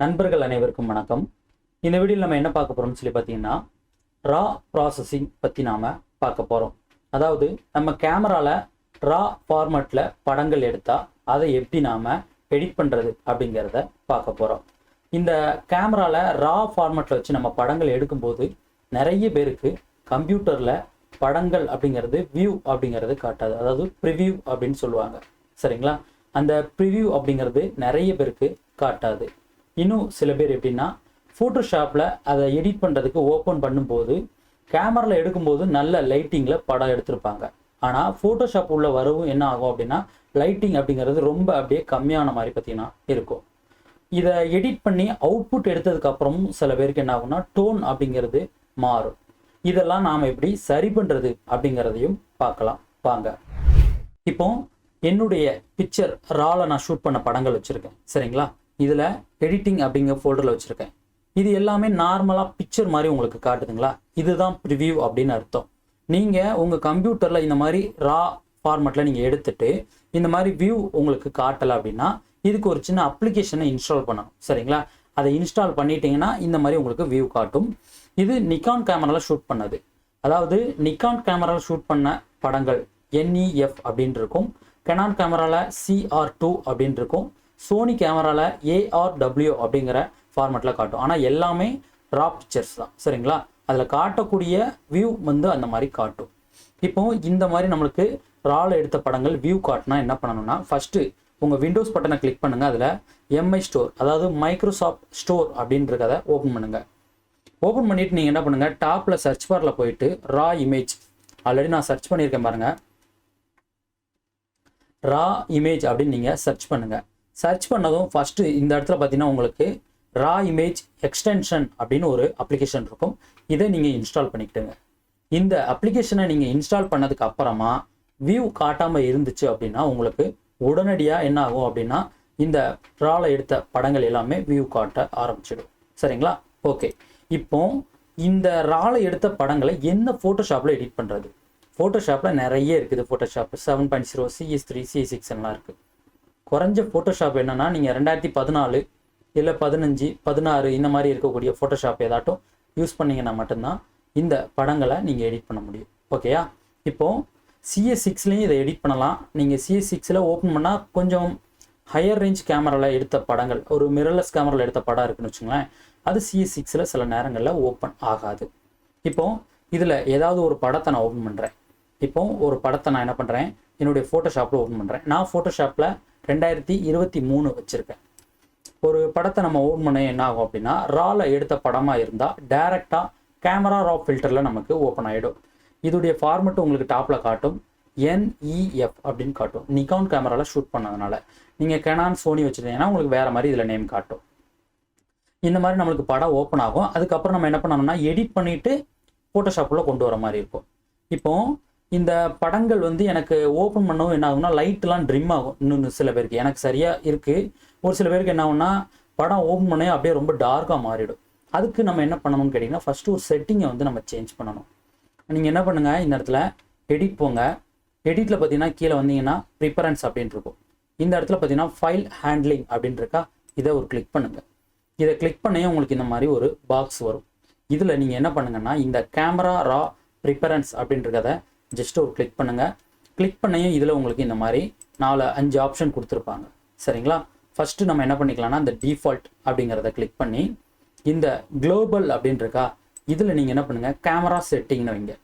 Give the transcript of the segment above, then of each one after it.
நண்பர்கள் அனைவருக்கும் வணக்கம். இந்த வீடியோவில் நம்ம என்ன பார்க்க போகிறோம்னு சொல்லி பார்த்தீங்கன்னா ரா ப்ராசஸிங் பற்றி நாம பார்க்க போகிறோம் அதாவது நம்ம கேமராவில் ரா ஃபார்மேட்டில் படங்கள் எடுத்தால் அதை எப்படி நாம எடிட் பண்ணுறது அப்படிங்கிறத பார்க்க போகிறோம் இந்த கேமராவில் ரா ஃபார்மேட்டில் வச்சு நம்ம படங்கள் எடுக்கும்போது நிறைய பேருக்கு கம்ப்யூட்டரில் படங்கள் அப்படிங்கிறது வியூ அப்படிங்கிறது காட்டாது. அதாவது ப்ரிவியூ அப்படின்னு சொல்லுவாங்க. சரிங்களா? அந்த ப்ரிவ்யூ அப்படிங்கிறது நிறைய பேருக்கு காட்டாது. இன்னும் சில பேர் எப்படின்னா ஃபோட்டோஷாப்பில் அதை எடிட் பண்ணுறதுக்கு ஓப்பன் பண்ணும்போது கேமராவில் எடுக்கும்போது நல்ல லைட்டிங்கில் படம் எடுத்திருப்பாங்க. ஆனால் ஃபோட்டோஷாப் உள்ள வரவும் என்ன ஆகும் அப்படின்னா லைட்டிங் அப்படிங்கிறது ரொம்ப அப்படியே கம்மியான மாதிரி பார்த்தீங்கன்னா இருக்கும். இதை எடிட் பண்ணி அவுட்புட் எடுத்ததுக்கப்புறமும் சில பேருக்கு என்ன ஆகும்னா டோன் அப்படிங்கிறது மாறும். இதெல்லாம் நாம் எப்படி சரி பண்ணுறது அப்படிங்கிறதையும் பார்க்கலாம். வாங்க. இப்போ என்னுடைய பிக்சர் ராவில் நான் ஷூட் பண்ண படங்கள் வச்சுருக்கேன். சரிங்களா? இதில் எடிட்டிங் அப்படிங்கிற ஃபோல்டரில் வச்சுருக்கேன். இது எல்லாமே நார்மலாக பிக்சர் மாதிரி உங்களுக்கு காட்டுதுங்களா? இதுதான் ப்ரிவியூ அப்படின்னு அர்த்தம். நீங்கள் உங்கள் கம்ப்யூட்டரில் இந்த மாதிரி ரா ஃபார்மேட்டில் நீங்கள் எடுத்துட்டு இந்த மாதிரி வியூ உங்களுக்கு காட்டலை அப்படின்னா இதுக்கு ஒரு சின்ன அப்ளிகேஷனை இன்ஸ்டால் பண்ணணும். சரிங்களா? அதை இன்ஸ்டால் பண்ணிட்டீங்கன்னா இந்த மாதிரி உங்களுக்கு வியூ காட்டும். இது நிக்கான் கேமராவில் ஷூட் பண்ணது. அதாவது நிக்கான் கேமராவில் ஷூட் பண்ண படங்கள் என்இஎஃப் அப்படின்னு இருக்கும். கெனான் கேமராவில் சிஆர் டூ அப்படின்னு இருக்கும். சோனி கேமராவில் ஏஆர்டபிள்யூ அப்படிங்கிற ஃபார்மெட்டில் காட்டும். ஆனால் எல்லாமே ரா பிக்சர்ஸ் தான். சரிங்களா? அதில் காட்டக்கூடிய வியூ வந்து அந்த மாதிரி காட்டும். இப்போ இந்த மாதிரி நம்மளுக்கு ரால எடுத்த படங்கள் வியூ காட்டினா என்ன பண்ணணும்னா ஃபஸ்ட்டு உங்கள் விண்டோஸ் பட்டனை கிளிக் பண்ணுங்கள் அதில் எம்ஐ ஸ்டோர் அதாவது மைக்ரோசாஃப்ட் ஸ்டோர் அப்படின்றத ஓப்பன் பண்ணுங்கள் ஓப்பன் பண்ணிவிட்டு நீங்கள் என்ன பண்ணுங்கள் டாப்பில் சர்ச் பாரில் போயிட்டு ரா இமேஜ் ஆல்ரெடி நான் சர்ச் பண்ணியிருக்கேன் பாருங்கள் ரா இமேஜ் அப்படின்னு நீங்கள் சர்ச் பண்ணுங்கள் சர்ச் பண்ணதும் ஃபஸ்ட்டு இந்த இடத்துல பார்த்தீங்கன்னா உங்களுக்கு ரா இமேஜ் எக்ஸ்டென்ஷன் அப்படின்னு ஒரு அப்ளிகேஷன் இருக்கும். இதை நீங்கள் இன்ஸ்டால் பண்ணிக்கிட்டுங்க இந்த அப்ளிகேஷனை நீங்கள் இன்ஸ்டால் பண்ணதுக்கு அப்புறமா வியூ காட்டாமல் இருந்துச்சு அப்படின்னா உங்களுக்கு உடனடியாக என்ன ஆகும் அப்படின்னா இந்த ரால எடுத்த படங்கள் எல்லாமே வியூ காட்ட ஆரம்பிச்சிடும். சரிங்களா? ஓகே இப்போ இந்த ரால எடுத்த படங்களை என்ன ஃபோட்டோஷாப்பில் எடிட் பண்ணுறது ஃபோட்டோஷாப்பில் நிறைய இருக்குது. Photoshop seven point zero C S three C six எல்லாம் இருக்குது குறைஞ்ச ஃபோட்டோஷாப் என்னன்னா நீங்கள் ரெண்டாயிரத்தி பதினாலு இல்லை பதினஞ்சு பதினாறு இந்த மாதிரி இருக்கக்கூடிய ஃபோட்டோஷாப் ஏதாட்டும் யூஸ் பண்ணிங்கன்னா மட்டும்தான் இந்த படங்களை நீங்கள் எடிட் பண்ண முடியும். ஓகேயா இப்போது சிஎஸ் சிக்ஸ்லேயும் இதை எடிட் பண்ணலாம். நீங்கள் சிஎஸ் சிக்ஸில் ஓப்பன் பண்ணால் கொஞ்சம் ஹையர் ரேஞ்ச் கேமராவில் எடுத்த படங்கள் ஒரு மிரர்லெஸ் கேமராவில் எடுத்த படம் இருக்குன்னு வச்சுங்களேன் அது சிஎஸ் சிக்ஸில் சில நேரங்களில் ஓப்பன் ஆகாது. இப்போது இதில் ஏதாவது ஒரு படத்தை நான் ஓப்பன் பண்ணுறேன் இப்போது ஒரு படத்தை நான் என்ன பண்ணுறேன் என்னுடைய ஃபோட்டோஷாப்பில் ஓப்பன் பண்ணுறேன் நான் ஃபோட்டோஷாப்பில் ரெண்டாயிரத்தி இருபத்தி மூணு வச்சுருக்கேன். ஒரு படத்தை நம்ம ஓப்பன் பண்ண என்ன ஆகும் அப்படின்னா ரால எடுத்த படமாக இருந்தால் டைரெக்டாக கேமரா ரா ஃபில்டரில் நமக்கு ஓப்பன் ஆகிடும் இதோடைய ஃபார்மெட்டு உங்களுக்கு டாப்பில் காட்டும். என்இஎஃப் அப்படின்னு காட்டும். நிகான் கேமராவில் ஷூட் பண்ணதுனால. நீங்கள் கெனான் சோனி வச்சுருந்தீங்கன்னா உங்களுக்கு வேறு மாதிரி இதில் நேம் காட்டும். இந்த மாதிரி நம்மளுக்கு படம் ஓப்பன் ஆகும். அதுக்கப்புறம் நம்ம என்ன பண்ணணும்னா எடிட் பண்ணிவிட்டு ஃபோட்டோஷாப்பில் கொண்டு வர மாதிரி இருக்கும். இப்போ இந்த படங்கள் வந்து எனக்கு ஓப்பன் பண்ணவும் என்ன ஆகும்னா லைட்லாம் ட்ரிம் ஆகும். இன்னொன்று சில பேருக்கு. எனக்கு சரியாக இருக்குது ஒரு சில பேருக்கு என்ன ஆகும்னா படம் ஓப்பன் பண்ணே அப்படியே ரொம்ப டார்க்காக மாறிடும். அதுக்கு நம்ம என்ன பண்ணணும்னு கேட்டிங்கன்னா ஃபஸ்ட்டு ஒரு செட்டிங்கை வந்து நம்ம சேஞ்ச் பண்ணணும். நீங்கள் என்ன பண்ணுங்கள் இந்த இடத்துல எடிட் போங்க. எடிட்டில் பார்த்தீங்கன்னா கீழே வந்தீங்கன்னா ப்ரிப்பரன்ஸ் அப்படின்ட்டு இருக்கும். இந்த இடத்துல பார்த்தீங்கன்னா ஃபைல் ஹேண்ட்லிங் அப்படின்னு இருக்கா இதை ஒரு கிளிக் பண்ணுங்கள் இதை கிளிக் பண்ணியே உங்களுக்கு இந்த மாதிரி ஒரு பாக்ஸ் வரும். இதில் நீங்கள் என்ன பண்ணுங்கன்னா இந்த கேமரா ரா ப்ரிப்பரன்ஸ் அப்படின்றத ஜஸ்ட் ஒரு கிளிக் பண்ணுங்கள் கிளிக் பண்ணையும் இதில் உங்களுக்கு இந்த மாதிரி நாலு அஞ்சு ஆப்ஷன் கொடுத்துருப்பாங்க. சரிங்களா? ஃபஸ்ட்டு நம்ம என்ன பண்ணிக்கலாம்னா இந்த டிஃபால்ட் அப்படிங்கிறத கிளிக் பண்ணி இந்த குளோபல் அப்படின்றக்கா இதில் நீங்கள் என்ன பண்ணுங்கள் கேமரா செட்டிங்னு வைங்க.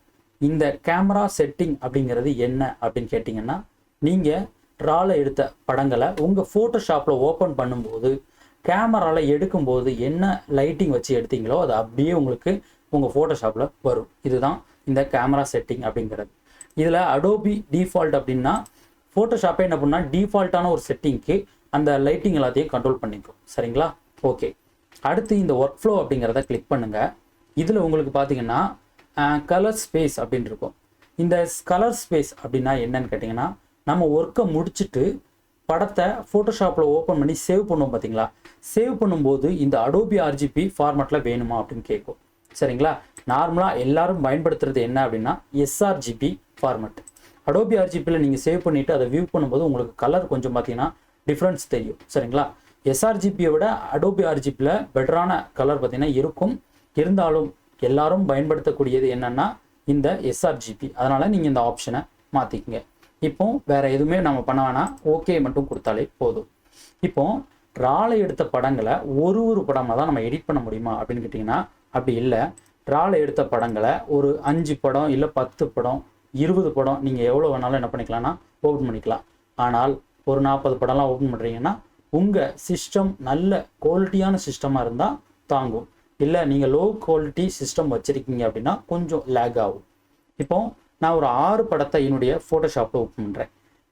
இந்த கேமரா செட்டிங் அப்படிங்கிறது என்ன அப்படின்னு கேட்டிங்கன்னா நீங்கள் ரால எடுத்த படங்களை உங்கள் ஃபோட்டோஷாப்பில் ஓப்பன் பண்ணும்போது கேமராவில் எடுக்கும்போது என்ன லைட்டிங் வச்சு எடுத்தீங்களோ அது அப்படியே உங்களுக்கு உங்கள் ஃபோட்டோஷாப்பில் வரும். இதுதான் இந்த கேமரா செட்டிங் அப்படிங்கிறது. இதில் அடோபி டிஃபால்ட் அப்படின்னா ஃபோட்டோஷாப்பே என்ன பண்ணால் டிஃபால்ட்டான ஒரு செட்டிங்க்கு அந்த லைட்டிங் எல்லாத்தையும் கண்ட்ரோல் பண்ணிக்கும். சரிங்களா? ஓகே அடுத்து இந்த ஒர்க் ஃப்ளோ அப்படிங்கிறத கிளிக் பண்ணுங்கள் இதில் உங்களுக்கு பார்த்தீங்கன்னா கலர் ஸ்பேஸ் அப்படின்னு இருக்கும். இந்த கலர் ஸ்பேஸ் அப்படின்னா என்னன்னு கேட்டிங்கன்னா நம்ம ஒர்க்கை முடிச்சுட்டு படத்தை ஃபோட்டோஷாப்பில் ஓப்பன் பண்ணி சேவ் பண்ணுவோம் பார்த்தீங்களா சேவ் பண்ணும்போது இந்த அடோபி ஆர்ஜிபி ஃபார்மேட்டில் வேணுமா அப்படின்னு கேட்கும் சரிங்களா? நார்மலாக எல்லாரும் பயன்படுத்துறது என்ன அப்படின்னா எஸ்ஆர்ஜிபி ஃபார்மெட் அடோபி ஆர்ஜிபியில் நீங்கள் சேவ் பண்ணிவிட்டு அதை வியூ பண்ணும்போது உங்களுக்கு கலர் கொஞ்சம் பார்த்தீங்கன்னா டிஃப்ரென்ஸ் தெரியும். சரிங்களா? எஸ்ஆர்ஜிபியை விட அடோபி ஆர்ஜிபியில் பெட்டரான கலர் பார்த்தீங்கன்னா இருக்கும். இருந்தாலும் எல்லாரும் பயன்படுத்தக்கூடியது என்னென்னா இந்த எஸ்ஆர்ஜிபி அதனால் நீங்கள் இந்த ஆப்ஷனை மாற்றிக்கங்க இப்போ வேறு எதுவுமே நம்ம பண்ண வேணாம். ஓகே மட்டும் கொடுத்தாலே போதும். இப்போ ராலை எடுத்த படங்களை ஒரு ஒரு படமாக தான் நம்ம எடிட் பண்ண முடியுமா அப்படின்னு கேட்டிங்கன்னா அப்படி இல்லை. ராலை எடுத்த படங்களை ஒரு அஞ்சு படம் இல்லை பத்து படம் இருபது படம் நீங்கள் எவ்வளோ வேணாலும் என்ன பண்ணிக்கலாம்னா ஓப்பன் பண்ணிக்கலாம். ஆனால் ஒரு நாற்பது படம்லாம் ஓப்பன் பண்ணுறீங்கன்னா உங்கள் சிஸ்டம் நல்ல குவாலிட்டியான சிஸ்டமாக இருந்தால் தாங்கும். இல்லை நீங்கள் லோ குவாலிட்டி சிஸ்டம் வச்சுருக்கீங்க அப்படின்னா கொஞ்சம் லேக் ஆகும். இப்போ நான் ஒரு ஆறு படத்தை என்னுடைய ஃபோட்டோஷாப்பில் ஓப்பன் பண்ணுறேன்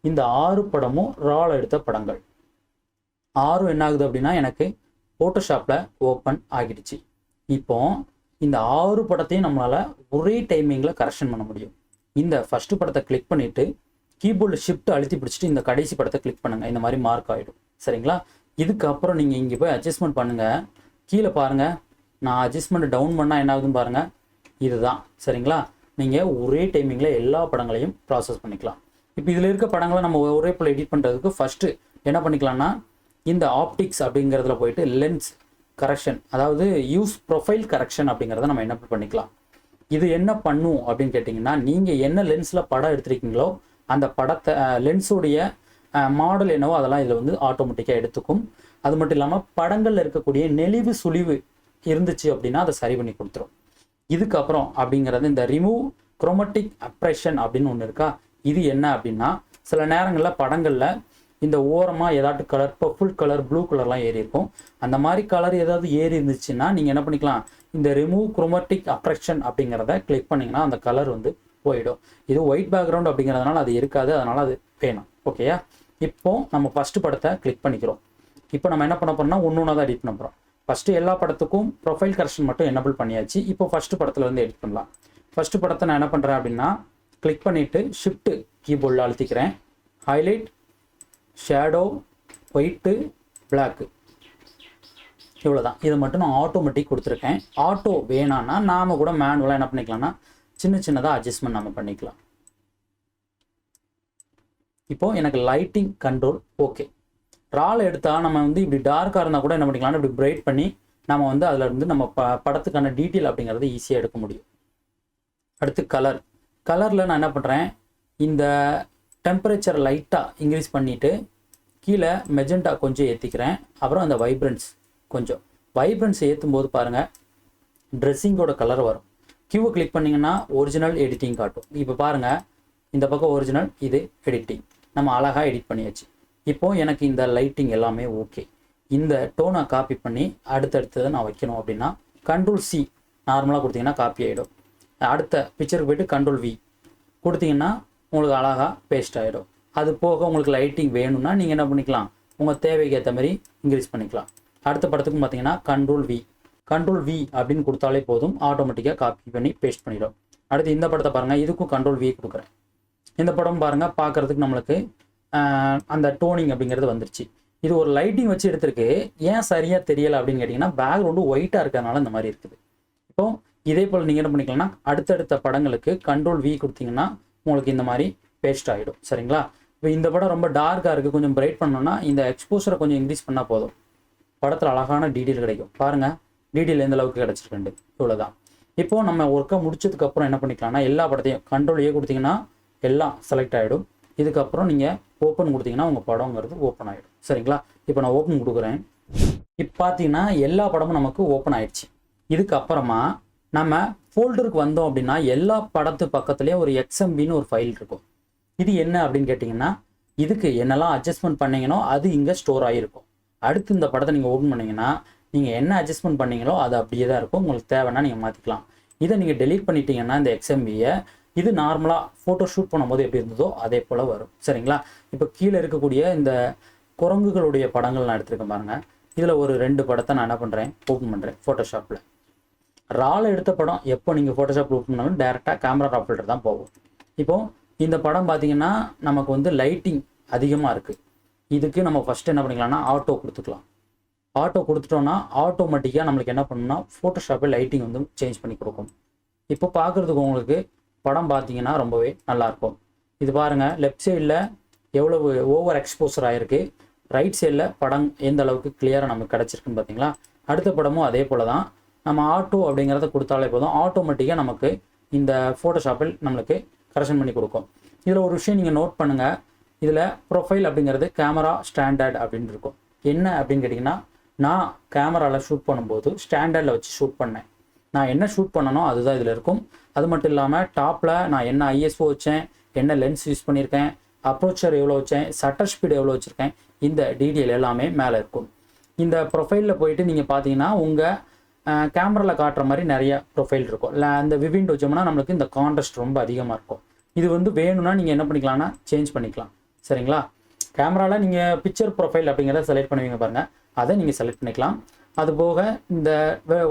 இந்த ஆறு படமும் ரால் எடுத்த படங்கள். ஆறும் என்ன ஆகுது அப்படின்னா எனக்கு ஃபோட்டோஷாப்பில் ஓப்பன் ஆகிடுச்சு. இப்போ இந்த ஆறு படத்தையும் நம்மளால் ஒரே டைமிங்கில் கரெக்ஷன் பண்ண முடியும். இந்த ஃபஸ்ட்டு படத்தை கிளிக் பண்ணிவிட்டு கீபோர்டில் ஷிஃப்ட் அழுத்தி பிடிச்சிட்டு இந்த கடைசி படத்தை கிளிக் பண்ணுங்கள் இந்த மாதிரி மார்க் ஆகிடும் சரிங்களா? இதுக்கப்புறம் நீங்கள் இங்கே போய் அட்ஜஸ்ட்மெண்ட் பண்ணுங்கள் கீழே பாருங்கள் நான் அட்ஜஸ்ட்மெண்ட் டவுன் பண்ணால் என்ன ஆகுதுன்னு பாருங்கள் இதுதான். சரிங்களா? நீங்கள் ஒரே டைமிங்கில் எல்லா படங்களையும் ப்ராசஸ் பண்ணிக்கலாம். இப்போ இதில் இருக்க படங்களை நம்ம ஒரே போல் எடிட் பண்ணுறதுக்கு ஃபஸ்ட்டு என்ன பண்ணிக்கலாம்னா இந்த ஆப்டிக்ஸ் அப்படிங்கிறதுல போயிட்டு லென்ஸ் கரெக்ஷன் அதாவது யூஸ் ப்ரொஃபைல் கரெக்ஷன் அப்படிங்கிறத நம்ம என்ன பண்ணிக்கலாம். இது என்ன பண்ணும் அப்படின்னு கேட்டிங்கன்னா நீங்கள் என்ன லென்ஸில் படம் எடுத்துருக்கீங்களோ அந்த படத்தை லென்ஸுடைய மாடல் என்னவோ அதெல்லாம் இதில் வந்து ஆட்டோமேட்டிக்காக எடுத்துக்கும். அது மட்டும் இல்லாமல் படங்களில் இருக்கக்கூடிய நெளிவு சுழிவு இருந்துச்சு அப்படின்னா அதை சரி பண்ணி கொடுத்துரும். இதுக்கப்புறம் அப்படிங்கிறது இந்த ரிமூவ் குரோமட்டிக் அப்ரேஷன் அப்படின்னு ஒன்று இருக்கா? இது என்ன அப்படின்னா சில நேரங்களில் படங்களில் இந்த ஓரமாக ஏதாட்டு கலர் இப்போ ஃபுல் கலர் ப்ளூ கலர்லாம் ஏறி இருக்கும். அந்த மாதிரி கலர் ஏதாவது ஏறி இருந்துச்சுன்னா நீங்கள் என்ன பண்ணிக்கலாம்? இந்த ரிமூவ் குரோமேட்டிக் அப்ரெக்ஷன் அப்படிங்கிறத கிளிக் பண்ணிங்கன்னா அந்த கலர் வந்து போயிடும். இது ஒயிட் பேக்ரவுண்ட் அப்படிங்கிறதுனால அது இருக்காது அதனால் அது வேணும். ஓகேயா இப்போ நம்ம ஃபஸ்ட்டு படத்தை கிளிக் பண்ணிக்கிறோம். இப்போ நம்ம என்ன பண்ண போகிறோம்னா ஒன்று ஒன்றா தான் எடிட் பண்ண போகிறோம் ஃபஸ்ட்டு எல்லா படத்துக்கும் ப்ரொஃபைல் கரெக்ஷன் மட்டும் எனபிள் பண்ணியாச்சு. இப்போ ஃபஸ்ட்டு படத்தில் வந்து எடிட் பண்ணலாம். ஃபஸ்ட்டு படத்தை நான் என்ன பண்ணுறேன் அப்படின்னா கிளிக் பண்ணிவிட்டு ஷிஃப்ட்டு கீபோர்டில் அழுத்திக்கிறேன். ஹைலைட் ஷேடோ ஒயிட்டு பிளாக்கு இவ்வளோதான் இதை மட்டும் நான் ஆட்டோமேட்டிக் கொடுத்துருக்கேன். ஆட்டோ வேணான்னா நாம் கூட மேனுவலாக என்ன பண்ணிக்கலாம்னா சின்ன சின்னதாக அட்ஜஸ்ட்மெண்ட் நம்ம பண்ணிக்கலாம். இப்போ எனக்கு லைட்டிங் கண்ட்ரோல் ஓகே ரால் எடுத்தால் நம்ம வந்து இப்படி டார்க்காக இருந்தால் கூட என்ன பண்ணிக்கலாம்னா இப்படி பிரைட் பண்ணி நம்ம வந்து அதில் இருந்து நம்ம ப படத்துக்கான டீட்டெயில் அப்படிங்கிறத ஈஸியாக எடுக்க முடியும். அடுத்து கலர் கலரில் நான் என்ன பண்ணுறேன் இந்த டெம்பரேச்சர் லைட்டாக இன்க்ரீஸ் பண்ணிவிட்டு கீழே மெஜெண்டா கொஞ்சம் ஏற்றிக்கிறேன் அப்புறம் அந்த வைப்ரன்ஸ் கொஞ்சம். வைப்ரன்ஸ் ஏற்றும் போது பாருங்கள் ட்ரெஸ்ஸிங்கோட கலர் வரும். கியூவை கிளிக் பண்ணிங்கன்னா ஒரிஜினல் எடிட்டிங் காட்டும். இப்போ பாருங்கள் இந்த பக்கம் ஒரிஜினல் இது எடிட்டிங் நம்ம அழகாக எடிட் பண்ணியாச்சு. இப்போது எனக்கு இந்த லைட்டிங் எல்லாமே ஓகே இந்த டோனை காப்பி பண்ணி அடுத்தடுத்ததை நான் வைக்கணும் அப்படின்னா கண்ட்ரோல் சி நார்மலாக கொடுத்தீங்கன்னா காப்பி ஆகிடும் அடுத்த பிக்சருக்கு போயிட்டு கண்ட்ரோல் வி கொடுத்தீங்கன்னா உங்களுக்கு அழகாக பேஸ்ட் ஆகிடும் அது போக உங்களுக்கு லைட்டிங் வேணும்னா நீங்கள் என்ன பண்ணிக்கலாம்? உங்கள் தேவைக்கு ஏற்ற மாதிரி இன்க்ரீஸ் பண்ணிக்கலாம். அடுத்த படத்துக்கும் பார்த்தீங்கன்னா கண்ட்ரோல் வி கண்ட்ரோல் வி அப்படின்னு கொடுத்தாலே போதும். ஆட்டோமேட்டிக்காக காப்பி பண்ணி பேஸ்ட் பண்ணிடும். அடுத்து இந்த படத்தை பாருங்கள் இதுக்கும் கண்ட்ரோல் வி கொடுக்குறேன். இந்த படம் பாருங்கள் பார்க்குறதுக்கு நம்மளுக்கு அந்த டோனிங் அப்படிங்கிறது வந்துருச்சு. இது ஒரு லைட்டிங் வச்சு எடுத்திருக்கு. ஏன் சரியாக தெரியலை அப்படின்னு கேட்டிங்கன்னா பேக்ரவுண்டு ஒயிட்டாக இருக்கிறதுனால இந்த மாதிரி இருக்குது. இப்போ இதே போல் நீங்கள் என்ன பண்ணிக்கலாம்னா அடுத்தடுத்த படங்களுக்கு கண்ட்ரோல் வி கொடுத்தீங்கன்னா உங்களுக்கு இந்த மாதிரி பேஸ்ட் ஆகிடும் சரிங்களா? இப்போ இந்த படம் ரொம்ப டார்க்காக இருக்குது கொஞ்சம் பிரைட் பண்ணோம்னா இந்த எக்ஸ்போசரை கொஞ்சம் இன்க்ரீஸ் பண்ணால் போதும். படத்தில் அழகான டீட்டெயில் கிடைக்கும். பாருங்கள் டீட்டெயில் எந்த அளவுக்கு கிடச்சிருக்குண்டு இவ்வளோதான் இப்போது நம்ம ஒர்க்கை முடிச்சதுக்கப்புறம் என்ன பண்ணிக்கலாம்னா எல்லா படத்தையும் கண்ட்ரோல் ஏ கொடுத்தீங்கன்னா எல்லாம் செலக்ட் ஆகிடும் இதுக்கப்புறம் நீங்கள் ஓப்பன் கொடுத்தீங்கன்னா உங்கள் படங்கிறது ஓப்பன் ஆகிடும் சரிங்களா? இப்போ நான் ஓப்பன் கொடுக்குறேன். இப்போ பார்த்தீங்கன்னா எல்லா படமும் நமக்கு ஓப்பன் ஆயிடுச்சு. இதுக்கப்புறமா நம்ம ஃபோல்டருக்கு வந்தோம் அப்படின்னா எல்லா படத்து பக்கத்துலேயும் ஒரு எக்ஸ்எம்பின்னு ஒரு ஃபைல் இருக்கும். இது என்ன அப்படின்னு கேட்டிங்கன்னா இதுக்கு என்னெல்லாம் அட்ஜஸ்ட்மெண்ட் பண்ணீங்கனோ அது இங்கே ஸ்டோர் ஆகிருக்கும் அடுத்து இந்த படத்தை நீங்கள் ஓப்பன் பண்ணிங்கன்னா நீங்கள் என்ன அட்ஜஸ்ட்மெண்ட் பண்ணீங்களோ அது அப்படியே தான் இருக்கும். உங்களுக்கு தேவைன்னா நீங்கள் மாற்றிக்கலாம் இதை நீங்கள் டெலீட் பண்ணிட்டீங்கன்னா இந்த எக்ஸ்எம்பியை இது நார்மலாக ஃபோட்டோ ஷூட் பண்ணும்போது எப்படி இருந்ததோ அதே போல் வரும். சரிங்களா? இப்போ கீழே இருக்கக்கூடிய இந்த குரங்குகளுடைய படங்கள் நான் எடுத்திருக்கேன் பாருங்கள் இதில் ஒரு ரெண்டு படத்தை நான் என்ன பண்ணுறேன் ஓப்பன் பண்ணுறேன் ஃபோட்டோஷாப்பில் ரால எடுத்த படம் எப்போ நீங்கள் ஃபோட்டோஷாப் லூப் பண்ணாலும் டேரெக்டாக கேமரா ரா ஃபில்டர் தான் போகும். இப்போது இந்த படம் பார்த்தீங்கன்னா நமக்கு வந்து லைட்டிங் அதிகமாக இருக்குது இதுக்கு நம்ம ஃபஸ்ட்டு என்ன பண்ணிக்கலாம்னா ஆட்டோ கொடுத்துக்கலாம். ஆட்டோ கொடுத்துட்டோன்னா ஆட்டோமேட்டிக்காக நம்மளுக்கு என்ன பண்ணணும்னா ஃபோட்டோஷாப்பில் லைட்டிங் வந்து சேஞ்ச் பண்ணி கொடுக்கும். இப்போ பார்க்குறதுக்கு உங்களுக்கு படம் பார்த்தீங்கன்னா ரொம்பவே நல்லாயிருக்கும் இது பாருங்கள் லெஃப்ட் சைடில் எவ்வளவு ஓவர் எக்ஸ்போசர் ஆகிருக்கு ரைட் சைடில் படம் எந்த அளவுக்கு கிளியராக நமக்கு கிடச்சிருக்குன்னு பார்த்தீங்களா அடுத்த படமும் அதே போல் தான் நம்ம ஆட்டோ அப்படிங்கிறத கொடுத்தாலே போதும். ஆட்டோமேட்டிக்காக நமக்கு இந்த ஃபோட்டோஷாப்பில் நம்மளுக்கு கரெக்ஷன் பண்ணி கொடுக்கும். இதில் ஒரு விஷயம் நீங்கள் நோட் பண்ணுங்கள் இதில் ப்ரொஃபைல் அப்படிங்கிறது கேமரா ஸ்டாண்டர்ட் அப்படின்னு இருக்கும். என்ன அப்படின்னு கேட்டிங்கன்னா நான் கேமராவில் ஷூட் பண்ணும்போது ஸ்டாண்டர்டில் வச்சு ஷூட் பண்ணேன். நான் என்ன ஷூட் பண்ணனோ அதுதான் இதில் இருக்கும். அது மட்டும் இல்லாமல் டாப்பில் நான் என்ன ஐஎஸ்ஓ வச்சேன் என்ன லென்ஸ் யூஸ் பண்ணியிருக்கேன் அப்ரோச்சர் எவ்வளோ வச்சேன் சட்டர் ஸ்பீடு எவ்வளோ வச்சுருக்கேன் இந்த டீட்டெயில் எல்லாமே மேலே இருக்கும். இந்த ப்ரொஃபைலில் போயிட்டு நீங்கள் பார்த்தீங்கன்னா உங்கள் கேமராவில் காட்டுற மாதிரி நிறைய ப்ரொஃபைல் இருக்கும். இல்லை அந்த விவிண்ட் வச்சோம்னா நம்மளுக்கு இந்த கான்ட்ரஸ்ட் ரொம்ப அதிகமாக இருக்கும். இது வந்து வேணும்னா நீங்கள் என்ன பண்ணிக்கலாம்னா சேஞ்ச் பண்ணிக்கலாம். சரிங்களா? கேமராவில் நீங்கள் பிக்சர் ப்ரொஃபைல் அப்படிங்கிறத செலக்ட் பண்ணுவீங்க பாருங்கள் அதை நீங்கள் செலக்ட் பண்ணிக்கலாம். அது போக இந்த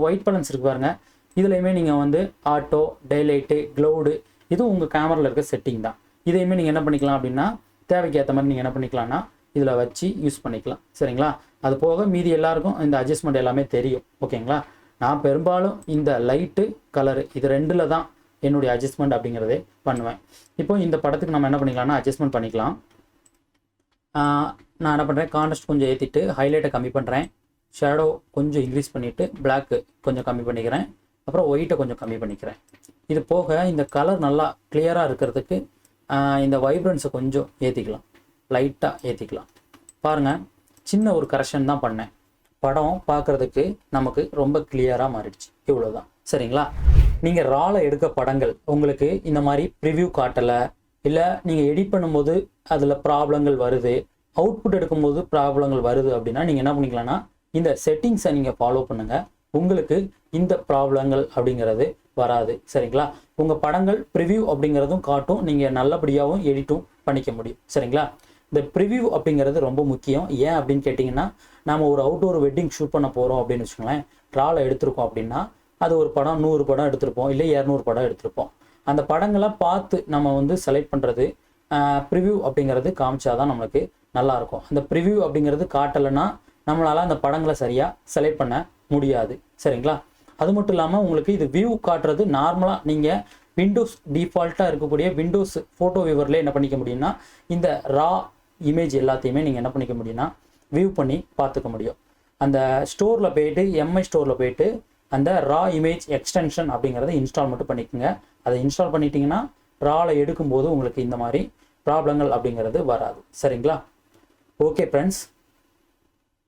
ஒயிட் பேலன்ஸ் இருக்கு பாருங்கள் இதுலையுமே நீங்கள் வந்து ஆட்டோ டேலைட்டு க்ளவுடு இது உங்கள் கேமராவில் இருக்க செட்டிங் தான். இதையுமே நீங்கள் என்ன பண்ணிக்கலாம் அப்படின்னா தேவைக்கு ஏற்ற மாதிரி நீங்கள் என்ன பண்ணிக்கலாம்னா இதில் வச்சு யூஸ் பண்ணிக்கலாம். சரிங்களா? அது போக மீதி எல்லாருக்கும் இந்த அட்ஜஸ்ட்மெண்ட் எல்லாமே தெரியும். ஓகேங்களா? நான் பெரும்பாலும் இந்த லைட்டு கலரு இது ரெண்டில் தான் என்னுடைய அட்ஜஸ்ட்மெண்ட் அப்படிங்கிறதே பண்ணுவேன். இப்போ இந்த படத்துக்கு நம்ம என்ன பண்ணிக்கலாம்னா அட்ஜஸ்ட்மெண்ட் பண்ணிக்கலாம். நான் என்ன பண்ணுறேன் கான்ட்ரஸ்ட் கொஞ்சம் ஏற்றிட்டு ஹைலைட்டை கம்மி பண்ணுறேன் ஷேடோ கொஞ்சம் இன்க்ரீஸ் பண்ணிவிட்டு பிளாக்கு கொஞ்சம் கம்மி பண்ணிக்கிறேன். அப்புறம் ஒயிட்டை கொஞ்சம் கம்மி பண்ணிக்கிறேன். இது போக இந்த கலர் நல்லா கிளியராக இருக்கிறதுக்கு இந்த வைப்ரன்ஸை கொஞ்சம் ஏற்றிக்கலாம் லைட்டாக ஏற்றிக்கலாம் பாருங்கள் சின்ன ஒரு கரெக்ஷன் தான் பண்ணேன். படம் பார்க்குறதுக்கு நமக்கு ரொம்ப கிளியராக மாறிடுச்சு. இவ்வளோதான் சரிங்களா? நீங்கள் ரால எடுக்க படங்கள் உங்களுக்கு இந்த மாதிரி ப்ரிவ்யூ காட்டலை இல்லை நீங்கள் எடிட் பண்ணும்போது அதில் ப்ராப்ளங்கள் வருது அவுட்புட் எடுக்கும்போது ப்ராப்ளங்கள் வருது அப்படின்னா நீங்கள் என்ன பண்ணிக்கலாம்னா இந்த செட்டிங்ஸை நீங்கள் ஃபாலோ பண்ணுங்கள் உங்களுக்கு இந்த ப்ராப்ளங்கள் அப்படிங்கிறது வராது. சரிங்களா? உங்கள் படங்கள் ப்ரிவ்யூ அப்படிங்கிறதும் காட்டும் நீங்கள் நல்லபடியாகவும் எடிட்டும் பண்ணிக்க முடியும். சரிங்களா? இந்த ப்ரிவியூ அப்படிங்கிறது ரொம்ப முக்கியம். ஏன் அப்படின்னு கேட்டிங்கன்னா நம்ம ஒரு அவுட்டோர் வெட்டிங் ஷூட் பண்ண போகிறோம் அப்படின்னு வச்சுக்கோங்களேன். ட்ராவில் எடுத்திருக்கோம் அப்படின்னா அது ஒரு படம் நூறு படம் எடுத்திருப்போம் இல்லை இரநூறு படம் எடுத்திருப்போம். அந்த படங்களை பார்த்து நம்ம வந்து செலக்ட் பண்ணுறது ப்ரிவ்யூ அப்படிங்கிறது காமிச்சாதான் நம்மளுக்கு நல்லாயிருக்கும் அந்த ப்ரிவியூ அப்படிங்கிறது காட்டலைன்னா நம்மளால் அந்த படங்களை சரியாக செலக்ட் பண்ண முடியாது. சரிங்களா? அது மட்டும் இல்லாமல் உங்களுக்கு இது வியூ காட்டுறது நார்மலாக நீங்கள் விண்டோஸ் டிஃபால்ட்டாக இருக்கக்கூடிய விண்டோஸ் ஃபோட்டோ வியூவரில் என்ன பண்ணிக்க முடியும்னா இந்த ரா இமேஜ் எல்லாத்தையுமே நீங்கள் என்ன பண்ணிக்க முடியும்னா வியூ பண்ணி பார்த்துக்க முடியும். அந்த ஸ்டோரில் போயிட்டு எம்ஐ ஸ்டோரில் போயிட்டு அந்த ரா இமேஜ் எக்ஸ்டென்ஷன் அப்படிங்கிறத இன்ஸ்டால் மட்டும் பண்ணிக்கோங்க. அதை இன்ஸ்டால் பண்ணிட்டீங்கன்னா ராவில் எடுக்கும்போது உங்களுக்கு இந்த மாதிரி ப்ராப்ளங்கள் அப்படிங்கிறது வராது. சரிங்களா? Okay friends